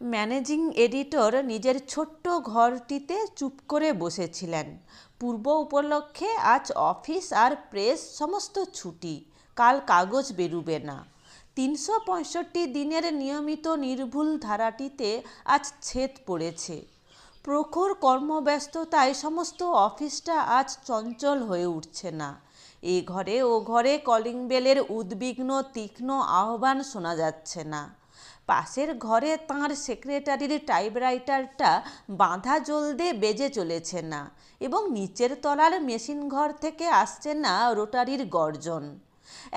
Managing editor নিজের ছোট্ট ঘরটিতে চুপ করে বসেছিলেন। পূর্ব উপলক্ষে আজ অফিস আর প্রেস সমস্ত ছুটি, কাল কাগজ বেরুবে না। তিনশো পঁয়ষট্টি দিনের নিয়মিত নির্ভুল ধারাটিতে আজ ছেদ পড়েছে। প্রখর কর্মব্যস্ততায় সমস্ত অফিসটা আজ চঞ্চল হয়ে উঠছে না। এ ঘরে ও ঘরে কলিং বেলের উদ্বিগ্ন, তীক্ষ্ণ আহ্বান শোনা যাচ্ছে না। পাশের ঘরে তাঁর সেক্রেটারির টাইপরাইটারটা বাঁধা জলদে বেজে চলেছে না এবং নিচের তলার মেশিন ঘর থেকে আসছে না রোটারির গর্জন।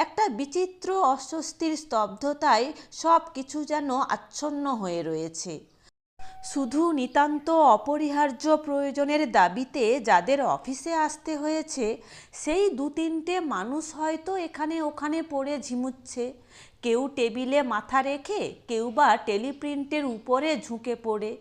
একটা বিচিত্র অস্বস্তির স্তব্ধতায় সব কিছু যেন আচ্ছন্ন হয়ে রয়েছে। শুধু নিতান্ত অপরিহার্য প্রয়োজনের দাবিতে যাদের অফিসে আসতে হয়েছে, সেই দু তিনটে মানুষ হয়তো এখানে ওখানে পড়ে ঝিমুচ্ছে। কেউ টেবিলে মাথা রেখে কেউ বা টেলিপ্রিন্টের উপরে ঝুঁকে পড়ে।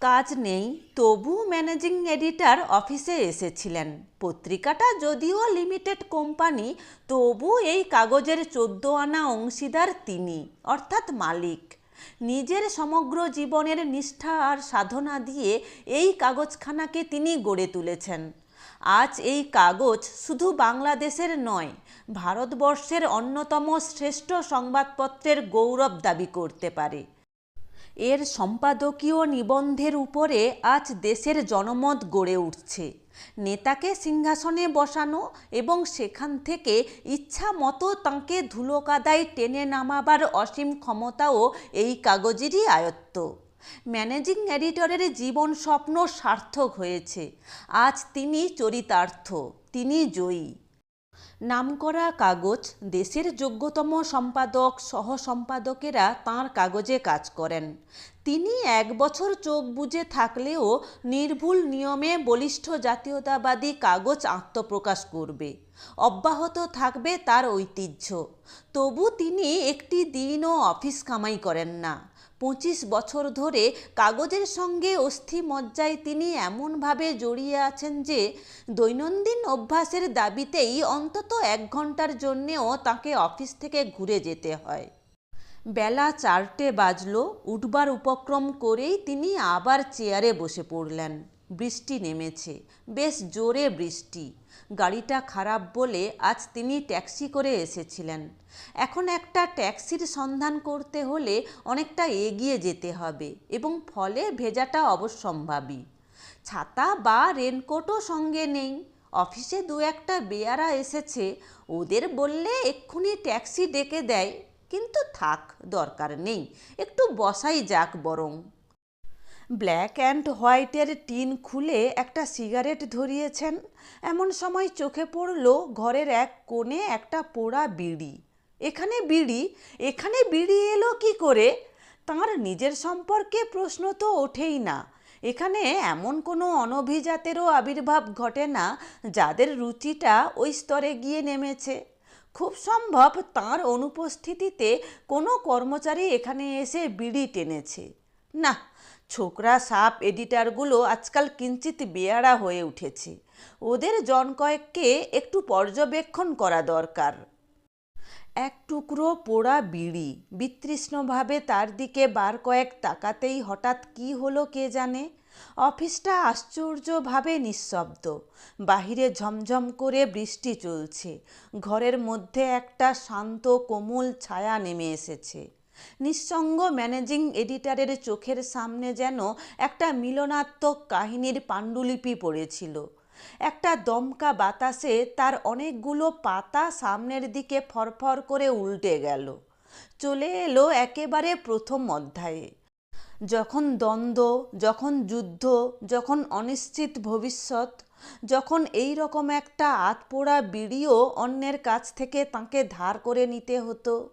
কাজ নেই, তবু ম্যানেজিং এডিটর অফিসে এসেছিলেন। পত্রিকাটা যদিও লিমিটেড কোম্পানি, তবু এই কাগজের চোদ্দ আনা অংশীদার তিনি, অর্থাৎ মালিক। নিজের সমগ্র জীবনের নিষ্ঠা আর সাধনা দিয়ে এই কাগজখানাকে তিনি গড়ে তুলেছেন। আজ এই কাগজ শুধু বাংলাদেশের নয় ভারতবর্ষের অন্যতম শ্রেষ্ঠ সংবাদপত্রের গৌরব দাবি করতে পারে। এর সম্পাদকীয় নিবন্ধের উপরে আজ দেশের জনমত গড়ে উঠছে। নেতাকে সিংহাসনে বসানো এবং সেখান থেকে ইচ্ছা মতো তাঁকে ধুলোকাদায় টেনে নামাবার অসীম ক্ষমতাও এই কাগজেরই আয়ত্ত। ম্যানেজিং এডিটরের জীবন স্বপ্ন সার্থক হয়েছে। আজ তিনি চরিতার্থ, তিনি জয়ী। নামকরা কাগজ দেশের যোগ্যতম সম্পাদক, সহ সম্পাদকেরা তাঁর কাগজে কাজ করেন। তিনি এক বছর চোখ বুজে থাকলেও নির্ভুল নিয়মে বলিষ্ঠ জাতীয়তাবাদী কাগজ আত্মপ্রকাশ করবে। অব্যাহত থাকবে তার ঐতিহ্য। তবু তিনি একটি দিনও অফিস কামাই করেন না। পঁচিশ বছর ধরে কাগজের সঙ্গে অস্থি মজ্জায় তিনি এমনভাবে জড়িয়ে আছেন যে দৈনন্দিন অভ্যাসের দাবিতেই অন্তত এক ঘণ্টার জন্যেও তাকে অফিস থেকে ঘুরে যেতে হয়। বেলা চারটে বাজল, উঠবার উপক্রম করেই তিনি আবার চেয়ারে বসে পড়লেন। বৃষ্টি নেমেছে। বেশ জোরে বৃষ্টি। গাড়িটা খারাপ বলে আজ তিনি ট্যাক্সি করে এসেছিলেন। এখন একটা ট্যাক্সির সন্ধান করতে হলে অনেকটা এগিয়ে যেতে হবে এবং ফলে ভেজাটা অবশ্যম্ভাবী। ছাতা বা রেনকোটও সঙ্গে নেই। অফিসে দু একটা বেয়ারা এসেছে। ওদের বললে এক্ষুনি ট্যাক্সি ডেকে দেয়। কিন্তু থাক, দরকার নেই। একটু বসাই যাক বরং। ব্ল্যাক অ্যান্ড হোয়াইটের টিন খুলে একটা সিগারেট ধরিয়েছেন। এমন সময় চোখে পড়ল ঘরের এক কোণে একটা পোড়া বিড়ি। এখানে বিড়ি? এখানে বিড়ি এলো কি করে? তার নিজের সম্পর্কে প্রশ্ন তো ওঠেই না। এখানে এমন কোনো অনভিজাতেরও আবির্ভাব ঘটে না যাদের রুচিটা ওই স্তরে গিয়ে নেমেছে। খুব সম্ভব তার অনুপস্থিতিতে কোনো কর্মচারী এখানে এসে বিড়ি টেনেছে। না ছোকরা সাপ এডিটারগুলো আজকাল কিঞ্চিত বেয়ারা হয়ে উঠেছে। ওদের জন কয়েককে একটু পর্যবেক্ষণ করা দরকার। এক টুকরো পোড়া বিড়ি, বিতৃষ্ণভাবে তার দিকে বার কয়েক তাকাতেই হঠাৎ কি হলো কে জানে? অফিসটা আশ্চর্যভাবে নিঃশব্দ। বাহিরে ঝমঝম করে বৃষ্টি চলছে। ঘরের মধ্যে একটা শান্ত কোমল ছায়া নেমে এসেছে। নিঃসঙ্গ ম্যানেজিং এডিটারের চোখের সামনে যেন একটা মিলনাত্মক কাহিনীর পাণ্ডুলিপি পড়েছিল। একটা দমকা বাতাসে তার অনেকগুলো পাতা সামনের দিকে ফরফর করে উল্টে গেল। চলে এলো একেবারে প্রথম অধ্যায়ে। যখন দ্বন্দ্ব, যখন যুদ্ধ, যখন অনিশ্চিত ভবিষ্যৎ, যখন এই রকম একটা আতপোড়া বিড়িও অন্যের কাছ থেকে তাঁকে ধার করে নিতে হতো।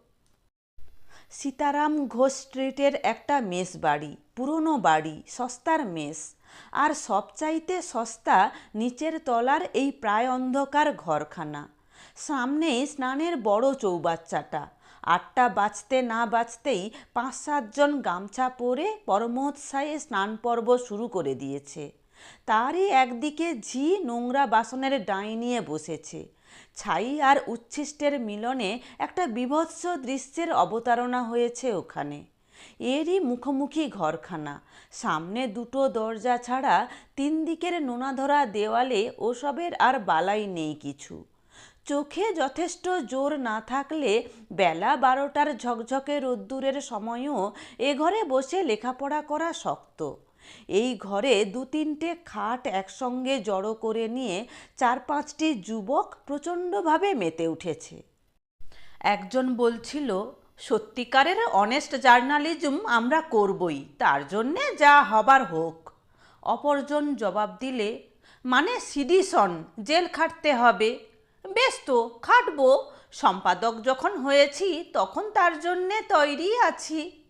সীতারাম ঘোষ স্ট্রিটের একটা মেস বাড়ি, পুরনো বাড়ি, সস্তার মেস। আর সবচাইতে সস্তা নিচের তলার এই প্রায় অন্ধকার ঘরখানা। সামনেই স্নানের বড় চৌবাচ্চাটা। আটটা বাজতে না বাজতেই পাঁচ সাতজন গামছা পরে পরমোৎসাহে স্নান পর্ব শুরু করে দিয়েছে। তারই একদিকে ঝি নোংরা বাসনের ডাঁই নিয়ে বসেছে। ছাই আর উচ্ছিষ্টের মিলনে একটা বিভৎস দৃশ্যের অবতারণা হয়েছে ওখানে। এরই মুখোমুখি ঘরখানা। সামনে দুটো দরজা ছাড়া তিন দিকের নোনাধরা দেওয়ালে ওসবের আর বালাই নেই কিছু। চোখে যথেষ্ট জোর না থাকলে বেলা বারোটার ঝকঝকে রোদ্দুরের সময়ও এ ঘরে বসে লেখাপড়া করা শক্ত। এই ঘরে দু তিনটে খাট একসঙ্গে জড়ো করে নিয়ে চার পাঁচটি যুবক প্রচণ্ডভাবে মেতে উঠেছে। একজন বলছিল, সত্যিকারের অনেস্ট জার্নালিজম আমরা করবই, তার জন্যে যা হবার হোক। অপরজন জবাব দিলে মানে সিডিশন জেল খাটতে হবে। বেশ তো, খাটবো। সম্পাদক যখন হয়েছি, তখন তার জন্যে তৈরি আছি।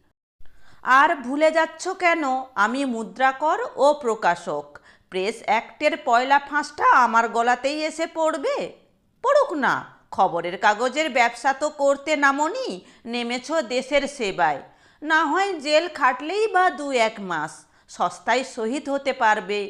আর ভুলে যাচ্ছ কেন? আমি মুদ্রাকর ও প্রকাশক। প্রেস অ্যাক্টের পয়লা ফাঁসটা আমার গলাতেই এসে পড়বে। পড়ুক না, খবরের কাগজের ব্যবসা তো করতে নামনি, নেমেছ দেশের সেবায়। না হয় জেল খাটলেই বা দু এক মাস, সস্তায় শহীদ হতে পারবে।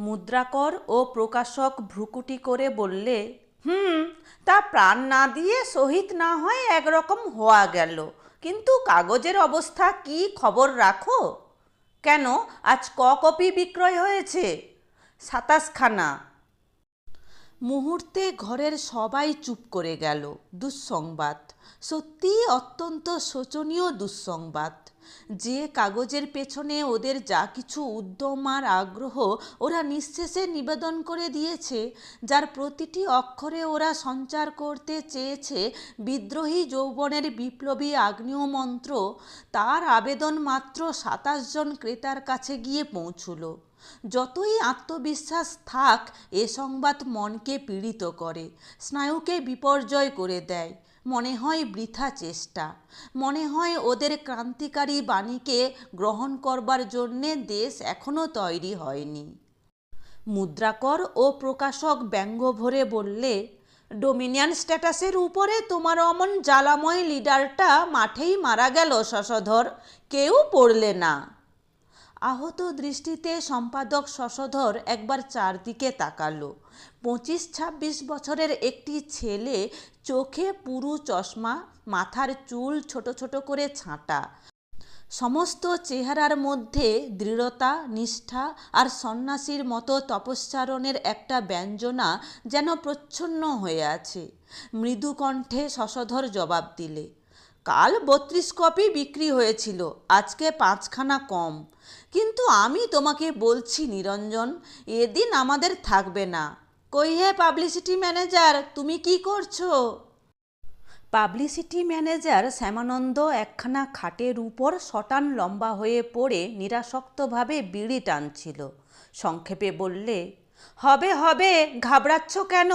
মুদ্রাকর ও প্রকাশক ভ্রুকুটি করে বললে, হুম, তা প্রাণ না দিয়ে শহীদ না হয় একরকম হওয়া গেল। কিন্তু কাগজের অবস্থা কি খবর রাখো? কেন? আজ ক কপি বিক্রয় হয়েছে। সাতাশখানা। মুহূর্তে ঘরের সবাই চুপ করে গেল। দুঃসংবাদ। সত্যিই অত্যন্ত শোচনীয় দুঃসংবাদ। যে কাগজের পেছনে ওদের যা কিছু উদ্যম আর আগ্রহ, ওরা নিঃশেষে নিবেদন করে দিয়েছে, যার প্রতিটি অক্ষরে ওরা সঞ্চার করতে চেয়েছে বিদ্রোহী যৌবনের বিপ্লবী আগ্নেয় মন্ত্র তার আবেদন মাত্র সাতাশ জন ক্রেতার কাছে গিয়ে পৌঁছুলো। যতই আত্মবিশ্বাস থাক, এ সংবাদ মনকে পীড়িত করে, স্নায়ুকে বিপর্যয় করে দেয়। মনে হয় বৃথা চেষ্টা। মনে হয় ওদের ক্রান্তিকারী বাণীকে গ্রহণ করবার জন্যে দেশ এখনও তৈরি হয়নি। মুদ্রাকর ও প্রকাশক ব্যঙ্গ ভরে বললে, ডোমিনিয়ন স্ট্যাটাসের উপরে তোমার অমন জ্বালাময় লিডারটা মাঠেই মারা গেল, শশধর। কেউ পড়লে না। আহত দৃষ্টিতে সম্পাদক শশধর একবার চারদিকে তাকালো। পঁচিশ ছাব্বিশ বছরের একটি ছেলে চোখে পুরু চশমা, মাথার চুল ছোট ছোট করে ছাঁটা। সমস্ত চেহারার মধ্যে দৃঢ়তা, নিষ্ঠা আর সন্ন্যাসীর মতো তপস্যারণের একটা ব্যঞ্জনা যেন প্রচ্ছন্ন হয়ে আছে। মৃদু কণ্ঠে শশধর জবাব দিলে, কাল বত্রিশ কপি বিক্রি হয়েছিল, আজকে পাঁচখানা কম। কিন্তু আমি তোমাকে বলছি, নিরঞ্জন, এদিন আমাদের থাকবে না। কই হে পাবলিসিটি ম্যানেজার তুমি কি করছ? পাবলিসিটি ম্যানেজার শ্যামানন্দ একখানা খাটের উপর শটান লম্বা হয়ে পড়ে নিরাসক্তভাবে বিড়ি টানছিল। সংক্ষেপে বললে, হবে হবে, ঘাবড়াচ্ছ কেন?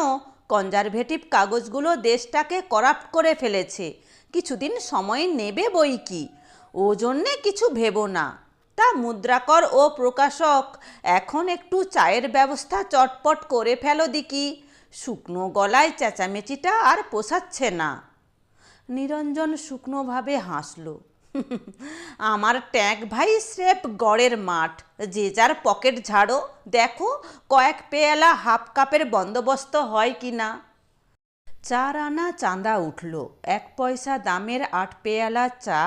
কনজারভেটিভ কাগজগুলো দেশটাকে করাপ্ট করে ফেলেছে। কিছুদিন সময় নেবে বই কি? ও জন্যে কিছু ভেবো না। তা মুদ্রাকর ও প্রকাশক, এখন একটু চায়ের ব্যবস্থা চটপট করে ফেলো দিকি। শুকনো গলায় চেঁচামেচিটা আর পোষাচ্ছে না। নিরঞ্জন শুকনোভাবে হাসল। আমার ট্যাঙ্ক ভাই স্রেফ গড়ের মাঠ, যে যার পকেট ঝাড়ো, দেখো কয়েক পেয়ালা হাফ কাপের বন্দোবস্ত হয় কি না চার আনা চাঁদা উঠল। এক পয়সা দামের আট পেয়ালা চা,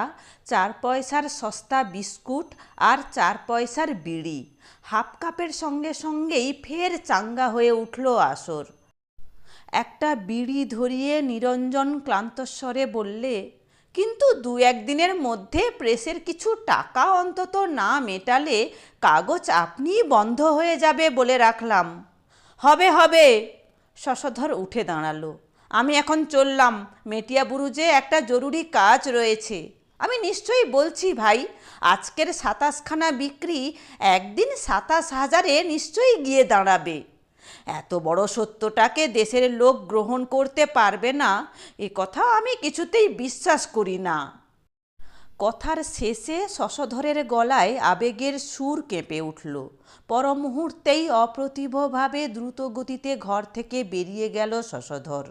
চার পয়সার সস্তা বিস্কুট আর চার পয়সার বিড়ি। হাফ কাপের সঙ্গে সঙ্গেই ফের চাঙ্গা হয়ে উঠল আসর। একটা বিড়ি ধরিয়ে নিরঞ্জন ক্লান্তস্বরে বললে, কিন্তু দু একদিনের মধ্যে প্রেসের কিছু টাকা অন্তত না মেটালে কাগজ আপনিই বন্ধ হয়ে যাবে বলে রাখলাম। হবে হবে। শশধর উঠে দাঁড়াল। আমি এখন চললাম। মেটিয়া বুরুজে একটা জরুরি কাজ রয়েছে। আমি নিশ্চয়ই বলছি ভাই, আজকের সাতাশখানা বিক্রি একদিন সাতাশ হাজারে নিশ্চয়ই গিয়ে দাঁড়াবে। এত বড় সত্যটাকে দেশের লোক গ্রহণ করতে পারবে না, এ কথা আমি কিছুতেই বিশ্বাস করি না। কথার শেষে শশধরের গলায় আবেগের সুর কেঁপে উঠল। পর মুহূর্তেই অপ্রতিভভাবে দ্রুত গতিতে ঘর থেকে বেরিয়ে গেল শশধর।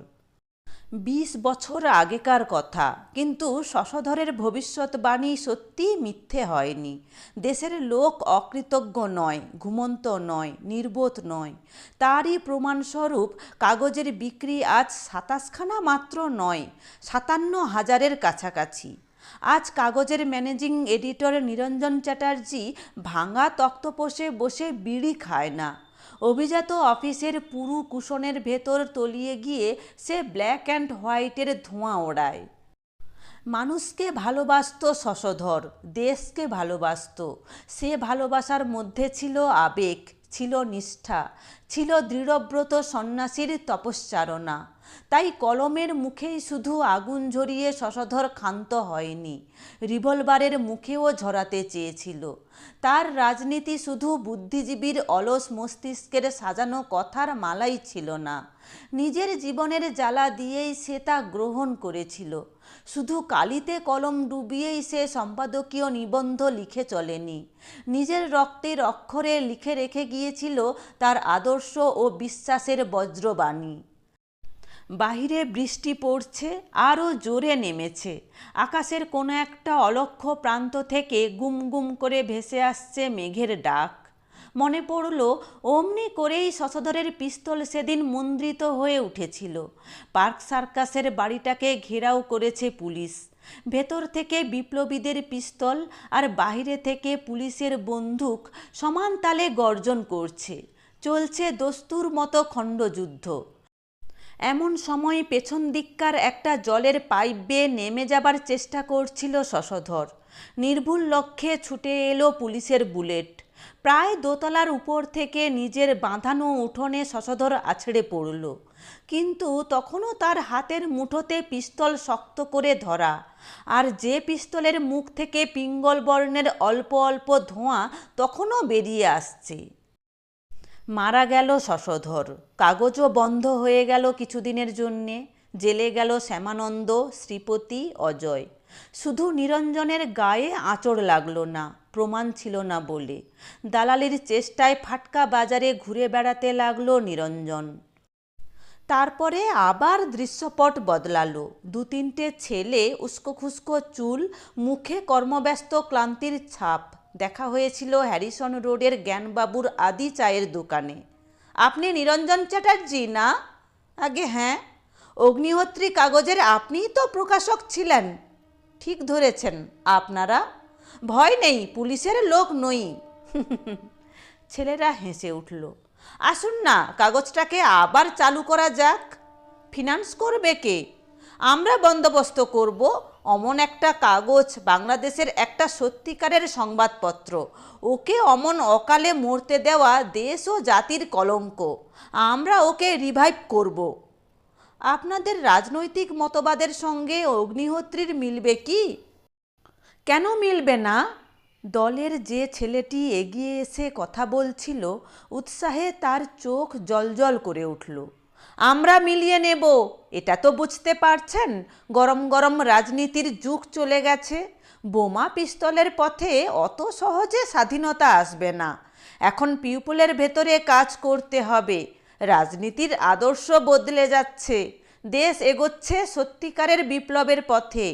বিশ বছর আগেকার কথা। কিন্তু শশধরের ভবিষ্যৎবাণী সত্যিই মিথ্যে হয়নি। দেশের লোক অকৃতজ্ঞ নয়, ঘুমন্ত নয়, নির্বোধ নয়। তারই প্রমাণস্বরূপ কাগজের বিক্রি আজ সাতাশখানা মাত্র নয়, সাতান্ন হাজারের কাছাকাছি। আজ কাগজের ম্যানেজিং এডিটর নিরঞ্জন চ্যাটার্জি ভাঙা তক্তপোষে বসে বিড়ি খায় না। অভিজাত অফিসের পুরু কুশনের ভেতর তলিয়ে গিয়ে সে ব্ল্যাক অ্যান্ড হোয়াইটের ধোঁয়া ওড়ায়। মানুষকে ভালোবাসত শশধর দেশকে ভালোবাসত। সে ভালোবাসার মধ্যে ছিল আবেগ, ছিল নিষ্ঠা, ছিল দৃঢ়ব্রত সন্ন্যাসীর তপশ্চারণা। তাই কলমের মুখেই শুধু আগুন ঝরিয়ে শশধর ক্ষান্ত হয়নি। রিভলভারের মুখেও ঝরাতে চেয়েছিল। তার রাজনীতি শুধু বুদ্ধিজীবীর অলস মস্তিষ্কের সাজানো কথার মালাই ছিল না। নিজের জীবনের জ্বালা দিয়েই সে তা গ্রহণ করেছিল। শুধু কালিতে কলম ডুবিয়েই সে সম্পাদকীয় নিবন্ধ লিখে চলেনি। নিজের রক্তের অক্ষরে লিখে রেখে গিয়েছিল তার আদর্শ ও বিশ্বাসের বজ্রবাণী। বাহিরে বৃষ্টি পড়ছে, আরও জোরে নেমেছে। আকাশের কোনো একটা অলক্ষ প্রান্ত থেকে গুম গুম করে ভেসে আসছে মেঘের ডাক। মনে পড়ল, অমনি করেই শশধরের পিস্তল সেদিন মন্দ্রিত হয়ে উঠেছিল। পার্ক সার্কাসের বাড়িটাকে ঘেরাও করেছে পুলিশ। ভেতর থেকে বিপ্লবীদের পিস্তল আর বাইরে থেকে পুলিশের বন্দুক সমান তালে গর্জন করছে। চলছে দস্তুর মতো খণ্ডযুদ্ধ। এমন সময় পেছন দিককার একটা জলের পাইপ বেয়ে নেমে যাবার চেষ্টা করছিল শশধর। নির্ভুল লক্ষ্যে ছুটে এলো পুলিশের বুলেট। প্রায় দোতলার উপর থেকে নিজের বাঁধানো উঠোনে শশধর আছড়ে পড়ল। কিন্তু তখনও তার হাতের মুঠোতে পিস্তল শক্ত করে ধরা আর যে পিস্তলের মুখ থেকে পিঙ্গল বর্ণের অল্প অল্প ধোঁয়া তখনও বেরিয়ে আসছে। মারা গেল শশধর। কাগজও বন্ধ হয়ে গেল কিছুদিনের জন্যে। জেলে গেল শ্যামানন্দ, শ্রীপতি, অজয়। শুধু নিরঞ্জনের গায়ে আঁচড় লাগল না, প্রমাণ ছিল না বলে। দালালির চেষ্টায় ফাটকা বাজারে ঘুরে বেড়াতে লাগল নিরঞ্জন। তারপরে আবার দৃশ্যপট বদলালো। দু তিনটে ছেলে উস্কো খুস্কো চুল, মুখে কর্মব্যস্ত ক্লান্তির ছাপ। দেখা হয়েছিল হ্যারিসন রোডের জ্ঞানবাবুর আদি চায়ের দোকানে। আপনি নিরঞ্জন চ্যাটার্জি না? আগে হ্যাঁ অগ্নিহোত্রী কাগজের আপনিই তো প্রকাশক ছিলেন। ঠিক ধরেছেন, আপনারা? ভয় নেই, পুলিশের লোক নই। ছেলেরা হেসে উঠল, আসুন না, কাগজটাকে আবার চালু করা যাক। ফিনান্স করবে কে? আমরা বন্দোবস্ত করব অমন একটা কাগজ, বাংলাদেশের একটা সত্যিকারের সংবাদপত্র। ওকে অমন অকালে মরতে দেওয়া দেশ ও জাতির কলঙ্ক। আমরা ওকে রিভাইভ করব। আপনাদের রাজনৈতিক মতবাদের সঙ্গে অগ্নিহোত্রীর মিলবে কি? কেন মিলবে না? দলের যে ছেলেটি এগিয়ে এসে কথা বলছিল, উৎসাহে তার চোখ জলজল করে উঠল। আমরা মিলিয়ে নেব। এটা তো বুঝতে পারছেন, গরম গরম রাজনীতির যুগ চলে গেছে। বোমা পিস্তলের পথে অত সহজে স্বাধীনতা আসবে না। এখন পিউপলের ভেতরে কাজ করতে হবে। রাজনীতির আদর্শ বদলে যাচ্ছে। দেশ এগোচ্ছে সত্যিকারের বিপ্লবের পথে।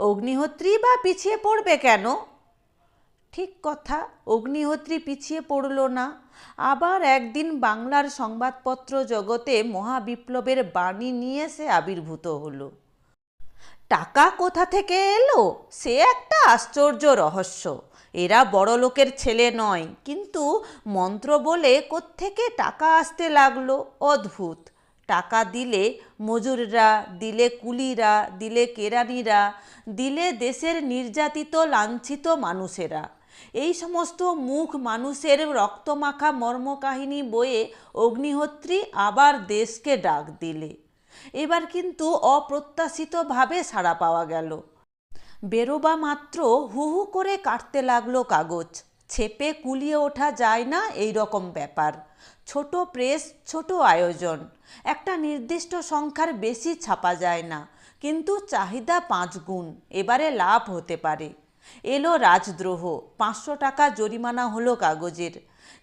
অগ্নিহোত্রী বা পিছিয়ে পড়বে কেন? ঠিক কথা, অগ্নিহোত্রী পিছিয়ে পড়ল না। আবার একদিন বাংলার সংবাদপত্র জগতে মহাবিপ্লবের বাণী নিয়ে সে আবির্ভূত হলো। টাকা কোথা থেকে এলো? সে একটা আশ্চর্য রহস্য। এরা বড় লোকের ছেলে নয়, কিন্তু মন্ত্র বলে কোত্থেকে টাকা আসতে লাগল? অদ্ভুত। টাকা দিলে মজুররা, দিলে কুলিরা, দিলে কেরানিরা, দিলে দেশের নির্যাতিত, লাঞ্ছিত মানুষেরা। এই সমস্ত মুখ মানুষের রক্তমাখা মর্মকাহিনী বয়ে অগ্নিহোত্রী আবার দেশকে ডাক দিলে। এবার কিন্তু অপ্রত্যাশিতভাবে সাড়া পাওয়া গেল। বেরোবা মাত্র হু হু করে কাটতে লাগল কাগজ। ছেপে কুলিয়ে ওঠা যায় না এই রকম ব্যাপার। ছোট প্রেস, ছোট আয়োজন। একটা নির্দিষ্ট সংখ্যার বেশি ছাপা যায় না। কিন্তু চাহিদা পাঁচ গুণ। এবারে লাভ হতে পারে। এলো রাজদ্রোহ। পাঁচশো টাকা জরিমানা হলো কাগজের।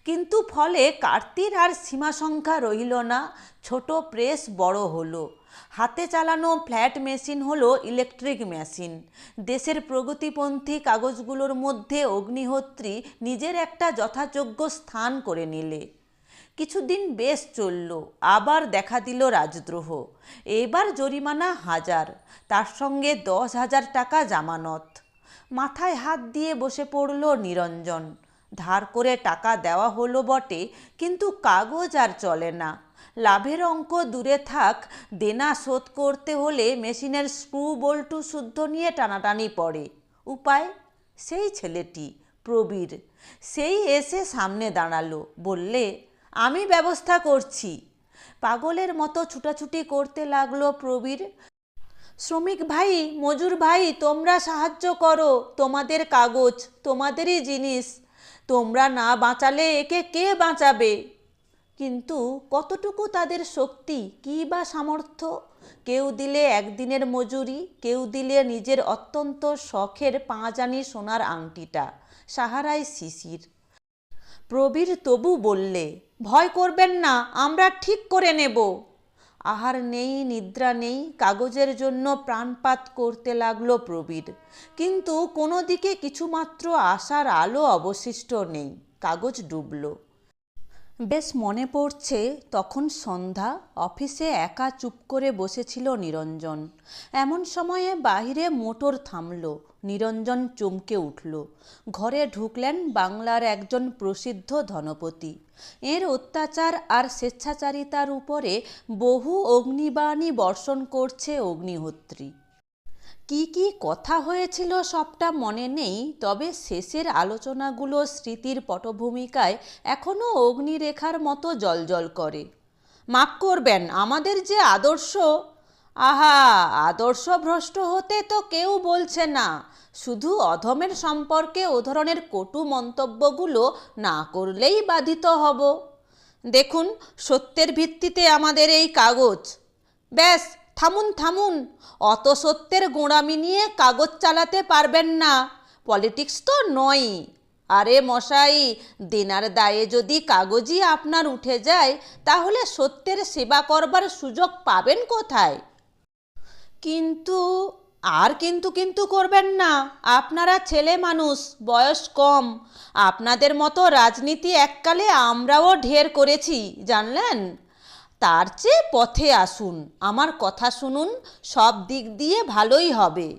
কিন্তু ফলে কার্তির আর সীমা সংখ্যা রইল না, ছোট প্রেস বড় হলো। হাতে চালানো ফ্ল্যাট মেশিন হলো ইলেকট্রিক মেশিন। দেশের প্রগতিপন্থী কাগজগুলোর মধ্যে অগ্নিহোত্রী নিজের একটা যথাযোগ্য স্থান করে নিলে। কিছুদিন বেশ চলল, আবার দেখা দিল রাজদ্রোহ। এবার জরিমানা হাজার, তার সঙ্গে দশ হাজার টাকা জামানত। মাথায় হাত দিয়ে বসে পড়ল নিরঞ্জন। ধার করে টাকা দেওয়া হলো বটে, কিন্তু কাগজ আর চলে না। লাভের অঙ্ক দূরে থাক, দেনা শোধ করতে হলে মেশিনের স্ক্রু, বল্টু শুদ্ধ নিয়ে টানাটানি পড়ে। উপায়? সেই ছেলেটি, প্রবীর। সেই এসে সামনে দাঁড়াল, বললে, আমি ব্যবস্থা করছি। পাগলের মতো ছুটাছুটি করতে লাগল প্রবীর। শ্রমিক ভাই, মজুর ভাই, তোমরা সাহায্য করো। তোমাদের কাগজ, তোমাদেরই জিনিস। তোমরা না বাঁচালে একে কে বাঁচাবে? কিন্তু কতটুকু তাদের শক্তি, কী বা সামর্থ্য? কেউ দিলে একদিনের মজুরি, কেউ দিলে নিজের অত্যন্ত শখের পাঁজানি সোনার আংটিটা, সাহারায় শিশির। প্রবীর তবু বললে, ভয় করবেন না, আমরা ঠিক করে নেব। আহার নেই, নিদ্রা নেই, কাগজের জন্য প্রাণপাত করতে লাগল প্রবীর। কিন্তু কোনো দিকে কিছুমাত্র আশার আলো অবশিষ্ট নেই, কাগজ ডুবলো। বেশ মনে পড়ছে তখন সন্ধ্যা অফিসে একা চুপ করে বসেছিল নিরঞ্জন। এমন সময়ে বাহিরে মোটর থামল, নিরঞ্জন চমকে উঠল। ঘরে ঢুকলেন বাংলার একজন প্রসিদ্ধ ধনপতি। এর অত্যাচার আর স্বেচ্ছাচারিতার উপরে বহু অগ্নিবাণী বর্ষণ করছে অগ্নিহোত্রী। কি কি কথা হয়েছিল সবটা মনে নেই, তবে শেষের আলোচনাগুলো স্মৃতির পটভূমিকায় এখনও অগ্নিরেখার মতো জলজল করে। মাফ করবেন, আমাদের যে আদর্শ। আহা, আদর্শ ভ্রষ্ট হতে তো কেউ বলছে না। শুধু অধমের সম্পর্কে ও ধরনের কটু মন্তব্যগুলো না করলেই বাধিত হব। দেখুন, সত্যের ভিত্তিতে আমাদের এই কাগজ। ব্যাস থামুন থামুন। অত সত্যের গোঁড়ামি নিয়ে কাগজ চালাতে পারবেন না। পলিটিক্স তো নয়। আরে মশাই, দেনার দায়ে যদি কাগজই আপনার উঠে যায়, তাহলে সত্যের সেবা করবার সুযোগ পাবেন কোথায়? কিন্তু, আর কিন্তু কিন্তু করবেন না। আপনারা ছেলে মানুষ, বয়স কম। আপনাদের মতো রাজনীতি এককালে আমরাও ঢের করেছি, জানলেন? তার চেয়ে পথে আসুন। আমার কথা শুনুন, সব দিক দিয়ে ভালোই হবে।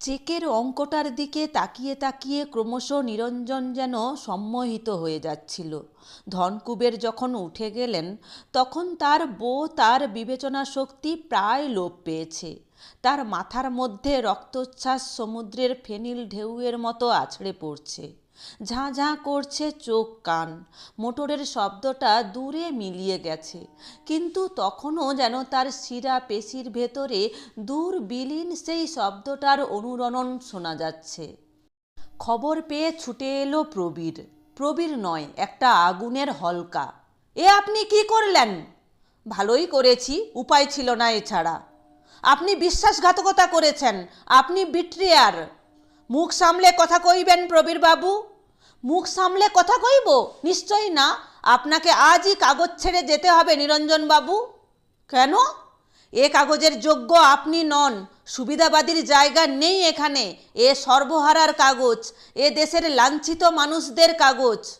চেকের অঙ্কটার দিকে তাকিয়ে তাকিয়ে ক্রমশ নিরঞ্জন যেন সম্মোহিত হয়ে যাচ্ছিল। ধনকুবের যখন উঠে গেলেন, তখন তার বউ তার বিবেচনা শক্তি প্রায় লোপ পেয়েছে। তার মাথার মধ্যে রক্তচ্ছ্বাস সমুদ্রের ফেনিল ঢেউয়ের মতো আছড়ে পড়ছে। ঝাঁ ঝাঁ করছে চোখ কান। মোটরের শব্দটা দূরে মিলিয়ে গেছে। কিন্তু তখনও যেন তার শিরা পেশির ভেতরে দূর বিলীন সেই শব্দটার অনুরণন শোনা যাচ্ছে। খবর পেয়ে ছুটে এলো প্রবীর। প্রবীর নয়, একটা আগুনের হলকা। এ আপনি কি করলেন? ভালোই করেছি, উপায় ছিল না এছাড়া। আপনি বিশ্বাসঘাতকতা করেছেন, আপনি বিট্রিয়ার। মুখ সামলে কথা কইবেন প্রবীর বাবু। মুখ সামলে কথা কইব? নিশ্চয়ই না। আপনাকে আজই কাগজ ছেড়ে যেতে হবে নিরঞ্জন বাবু। কেন? এ কাগজের যোগ্য আপনি নন। সুবিধাবাদীর জায়গা নেই এখানে। এ সর্বহারার কাগজ। এ দেশের লাঞ্ছিত মানুষদের কাগজ।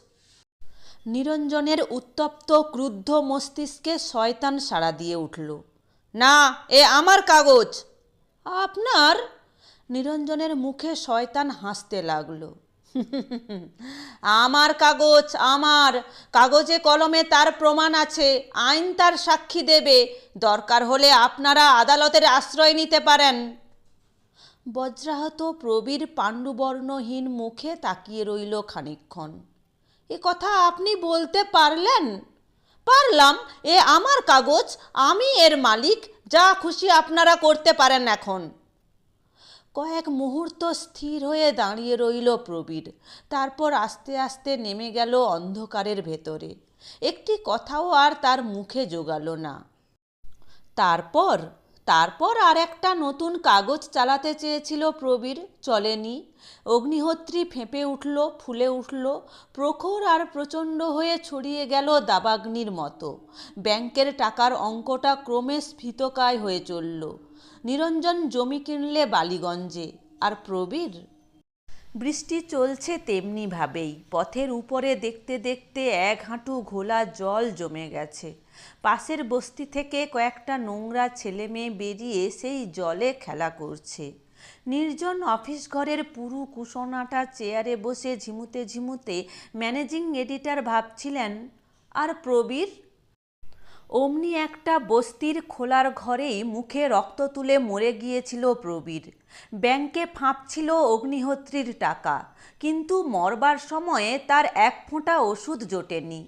নিরঞ্জনের উত্তপ্ত, ক্রুদ্ধ মস্তিষ্কে শয়তান সাড়া দিয়ে উঠল। না, এ আমার কাগজ। আপনার নিরঞ্জনের মুখে শয়তান হাসতে লাগল। আমার কাগজ, আমার। কাগজে কলমে তার প্রমাণ আছে, আইন তার সাক্ষী দেবে। দরকার হলে আপনারা আদালতের আশ্রয় নিতে পারেন। বজ্রাহত প্রবীর পাণ্ডুবর্ণহীন মুখে তাকিয়ে রইল খানিক্ষণ এ কথা আপনি বলতে পারলেন? পারলাম। এ আমার কাগজ, আমি এর মালিক। যা খুশি আপনারা করতে পারেন এখন। কয়েক মুহূর্ত স্থির হয়ে দাঁড়িয়ে রইল প্রবীর। তারপর আস্তে আস্তে নেমে গেল অন্ধকারের ভেতরে। একটি কথাও আর তার মুখে জোগালো না। তারপর তারপর আর একটা নতুন কাগজ চালাতে চেয়েছিল প্রবীর, চলেনি। অগ্নিহোত্রী ফেঁপে উঠল, ফুলে উঠল, প্রখর আর প্রচণ্ড হয়ে ছড়িয়ে গেল দাবাগ্নির মতো। ব্যাংকের টাকার অঙ্কটা ক্রমে স্ফীতকায় হয়ে চলল। নিরঞ্জন জমি কিনলে বালিগঞ্জে, আর প্রবীর? বৃষ্টি চলছে তেমনিভাবেই, পথের উপরে দেখতে দেখতে এক হাঁটু ঘোলা জল জমে গেছে। পাশের বস্তি থেকে কয়েকটা নোংরা ছেলে মেয়ে বেরিয়ে সেই জলে খেলা করছে। নির্জন অফিস ঘরের পুরু কুশনাটা চেয়ারে বসে ঝিমুতে ঝিমুতে ম্যানেজিং এডিটর ভাবছিলেন, আর প্রবীর? অমনি একটা বস্তির খোলার ঘরেই মুখে রক্ত তুলে মরে গিয়েছিল প্রবীর। ব্যাংকে ফাঁপছিল অগ্নিহোত্রীর টাকা, কিন্তু মরবার সময়ে তার এক ফোঁটা ওষুধ জোটেনি।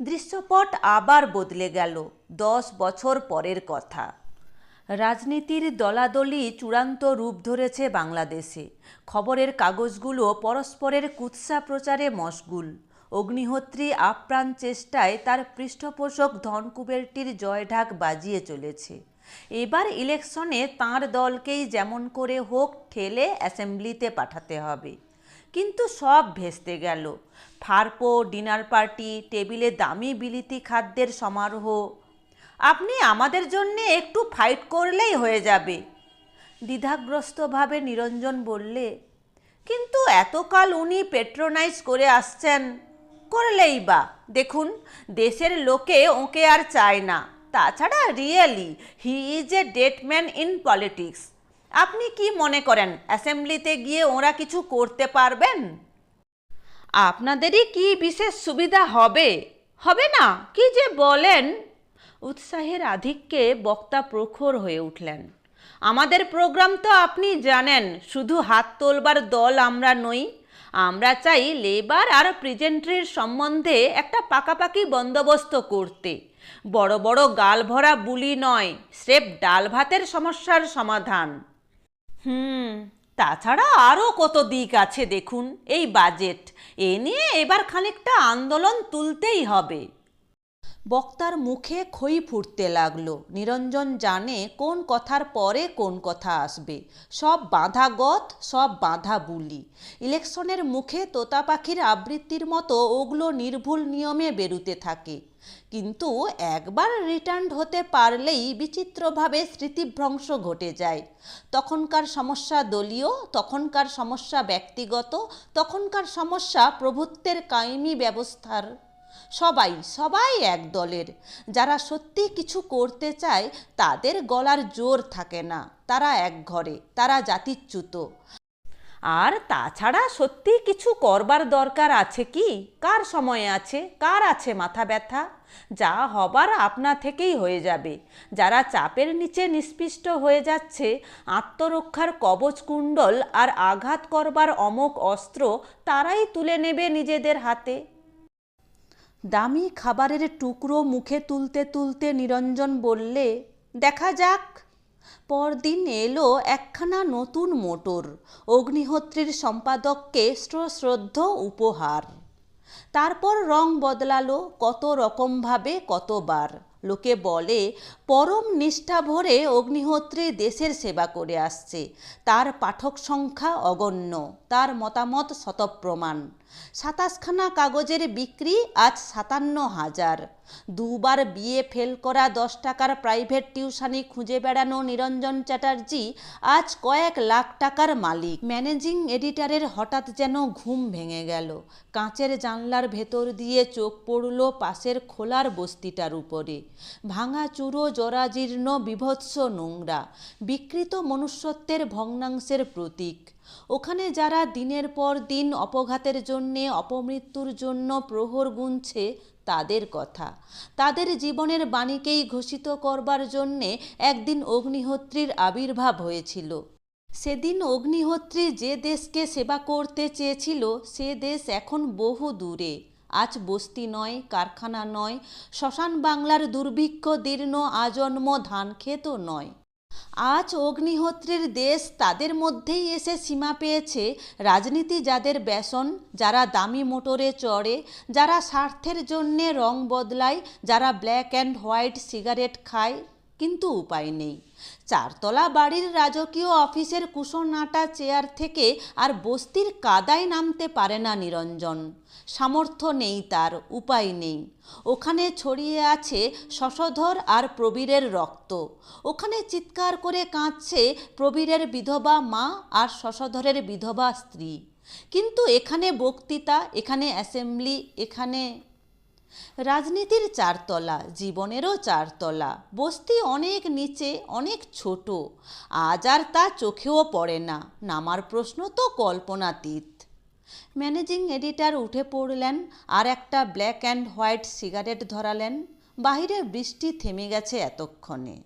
দৃশ্যপট আবার বদলে গেল দশ বছর পরের কথা। রাজনীতির দলাদলি চূড়ান্ত রূপ ধরেছে বাংলাদেশে। খবরের কাগজগুলো পরস্পরের কুৎসা প্রচারে মশগুল। অগ্নিহোত্রী আপ্রাণ চেষ্টায় তার পৃষ্ঠপোষক ধনকুবেরটির জয়ঢাক বাজিয়ে চলেছে। এবার ইলেকশনে তাঁর দলকেই যেমন করে হোক ঠেলে অ্যাসেম্বলিতে পাঠাতে হবে। কিন্তু সব ভেস্তে গেল। ফারপো, ডিনার পার্টি, টেবিলে দামি বিলিতি খাদ্যের সমারোহ। আপনি আমাদের জন্যে একটু ফাইট করলেই হয়ে যাবে। দ্বিধাগ্রস্তভাবে নিরঞ্জন বললে, কিন্তু এতকাল উনি পেট্রোনাইজ করে আসছেন, করলেই বা। দেখুন, দেশের লোকে ওকে আর চায় না। তাছাড়া really, he is a dead man in politics. আপনি কি মনে করেন, অ্যাসেম্বলিতে গিয়ে ওরা কিছু করতে পারবেন? আপনাদেরই কি বিশেষ সুবিধা হবে? হবে না? কি যে বলেন? উৎসাহের আধিক্যে বক্তা প্রখর হয়ে উঠলেন। আমাদের প্রোগ্রাম তো আপনি জানেন, শুধু হাত তোলবার দল আমরা নই। আমরা চাই লেবার আর প্রেজেন্ট্রির সম্বন্ধে একটা পাকাপাকি বন্দোবস্ত করতে। বড় বড় গাল ভরা বুলি নয়, স্রেফ ডাল ভাতের সমস্যার সমাধান। হুম, তাছাড়া আরও কত দিক আছে দেখুন, এই বাজেট। এ নিয়ে এবার খানিকটা আন্দোলন তুলতেই হবে। বক্তার মুখে খই ফুটতে লাগল। নিরঞ্জন জানে কোন কথার পরে কোন কথা আসবে। সব বাঁধা গত, সব বাঁধা বুলি। ইলেকশনের মুখে তোতা পাখির আবৃত্তির মতো ওগুলো নির্ভুল নিয়মে বেরুতে থাকে। কিন্তু একবার রিটার্ন হতে পারলেই বিচিত্রভাবে স্মৃতিভ্রংশ ঘটে যায়। তখনকার সমস্যা দলীয়, তখনকার সমস্যা ব্যক্তিগত, তখনকার সমস্যা প্রভুত্বের কায়েমি ব্যবস্থার। সবাই সবাই এক দলের। যারা সত্যি কিছু করতে চায়, তাদের গলার জোর থাকে না। তারা এক ঘরে, তারা জাতিচ্যুত। আর তাছাড়া সত্যি কিছু করবার দরকার আছে কি? কার সময় আছে? কার আছে মাথা ব্যথা? যা হবার আপনা থেকেই হয়ে যাবে। যারা চাপের নিচে নিষ্পিষ্ট হয়ে যাচ্ছে, আত্মরক্ষার কবচ কুণ্ডল আর আঘাত করবার অমোক অস্ত্র তারাই তুলে নেবে নিজেদের হাতে। দামি খাবারের টুকরো মুখে তুলতে তুলতে নিরঞ্জন বললে, দেখা যাক। পরদিন এলো একখানা নতুন মোটর। অগ্নিহোত্রীর সম্পাদককে শ্রদ্ধ উপহার। তারপর রং বদলালো কত রকমভাবে কতবার। লোকে বলে, পরম নিষ্ঠা ভরে অগ্নিহোত্রী দেশের সেবা করে আসছে। তার পাঠক সংখ্যা অগণ্য, তার মতামত শতপ্রমাণ। সাতাশখানা কাগজের বিক্রি আজ সাতান্ন হাজার। দুবার বিয়ে ফেল করা দশ টাকার প্রাইভেট টিউশনি খুঁজে বেড়ানো নিরঞ্জন চ্যাটার্জি আজ কয়েক লাখ টাকার মালিক। ম্যানেজিং এডিটারের হঠাৎ যেন ঘুম ভেঙে গেল। কাঁচের জানলার ভেতর দিয়ে চোখ পড়ল পাশের খোলার বস্তিটার উপরে। ভাঙা চুরো, জরাজীর্ণ, বিভৎস নোংরা, বিকৃত মনুষ্যত্বের ভগ্নাংশের প্রতীক। ওখানে যারা দিনের পর দিন অপঘাতের জন্যে, অপমৃত্যুর জন্য প্রহর গুনছে তাদের কথা। তাদের জীবনের বাণীকেই ঘোষিত করবার জন্যে একদিন অগ্নিহোত্রীর আবির্ভাব হয়েছিল। সেদিন অগ্নিহোত্রী যে দেশকে সেবা করতে চেয়েছিল, সে দেশ এখন বহু দূরে। আজ বস্তি নয়, কারখানা নয়, শ্মশান বাংলার দুর্ভিক্ষ, দীর্ণ আজন্ম ধান ধানক্ষেতও নয়। আজ অগ্নিহোত্রীর দেশ তাদের মধ্যেই এসে সীমা পেয়েছে রাজনীতি যাদের ব্যসন, যারা দামি মোটরে চড়ে, যারা স্বার্থের জন্যে রং বদলায়, যারা ব্ল্যাক অ্যান্ড হোয়াইট সিগারেট খায়। কিন্তু উপায় নেই। চারতলা বাড়ির রাজকীয় অফিসের কুশনাটা চেয়ার থেকে আর বস্তির কাদায় নামতে পারে না নিরঞ্জন। সামর্থ্য নেই তার, উপায় নেই। ওখানে ছড়িয়ে আছে শশধর আর প্রবীরের রক্ত। ওখানে চিৎকার করে কাঁদছে প্রবীরের বিধবা মা আর শশধরের বিধবা স্ত্রী। কিন্তু এখানে বক্তৃতা, এখানে অ্যাসেম্বলি, এখানে রাজনীতির চারতলা, জীবনেরও চারতলা। বস্তি অনেক নিচে, অনেক ছোট। আজ আর তা চোখেও পড়ে না। নামার প্রশ্ন তো কল্পনাতীত। ম্যানেজিং এডিটার উঠে পড়লেন আর একটা ব্ল্যাক অ্যান্ড হোয়াইট সিগারেট ধরালেন। বাহিরে বৃষ্টি থেমে গেছে এতক্ষণে।